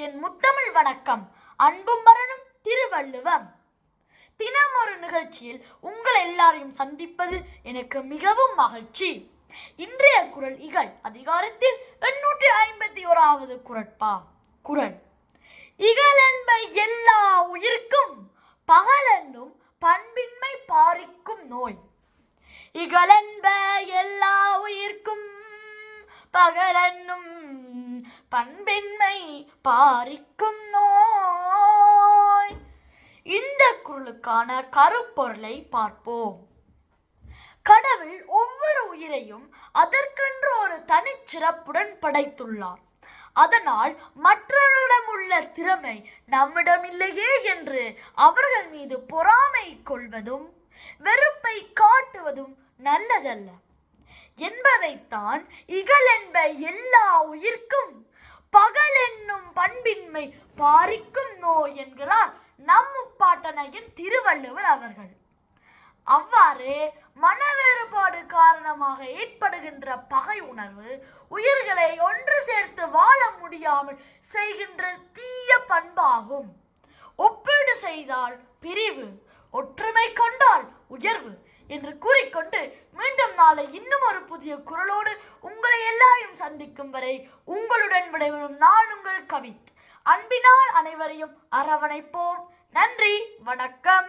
என் முத்தமிழ் வணக்கம். அன்பும் மரணும் திருவள்ளுவம். தினம் ஒரு நிகழ்ச்சியில் உங்கள் எல்லாரையும் சந்திப்பது எனக்கு மிகவும் மகிழ்ச்சி. இன்றைய குரல் இகழ். அதிகாரத்தில் எண்ணூற்றி ஐம்பத்தி ஓராவது குரட்பா குரல். இகழென்ப எல்லா உயிர்க்கும் பகலென்னும் பண்பின்மை பாரிக்கும் நோய். இகழென்ப எல்லா உயிர்க்கும் பகலென்னும் பண்பின்மை பாரிக்கும் நோய். இந்த குரலுக்கான கருப்பொருளை பார்ப்போம். கடவுள் ஒவ்வொரு உயிரையும் அதற்கென்று ஒரு தனிச்சிறப்புடன் படைத்துள்ளார். அதனால் மற்றவரிடம் உள்ள திறமை நம்மிடம் இல்லையே என்று அவர்கள் மீது பொறாமை கொள்வதும் வெறுப்பை காட்டுவதும் நல்லதல்ல. என்பதைத்தான் இகழென்ப எல்லா உயிர்க்கும் அன்பின்மை பாரிக்கும் நோய் என்கிறார் நம் முப்பாட்டனையின் திருவள்ளுவர் அவர்கள். அவ்வாறு மன வேறுபாடு காரணமாக ஏற்படுகின்ற பகை உணர்வு உயிர்களை ஒன்று சேர்த்து வாழ முடியாமல் செய்கின்ற தீய பண்பாகும். ஒப்பீடு செய்தால் பிரிவு ஒற்றுமை கொண்டால் உயர்வு என்று கூறிக்கொண்டு மீண்டும் நாளை இன்னும் ஒரு புதிய குரலோடு உங்களை எல்லாரையும் சந்திக்கும் வரை உங்களுடன் விடைபெறும் நான் உங்கள் கவித். அன்பினால் அனைவரையும் அரவணைப்போம். நன்றி வணக்கம்.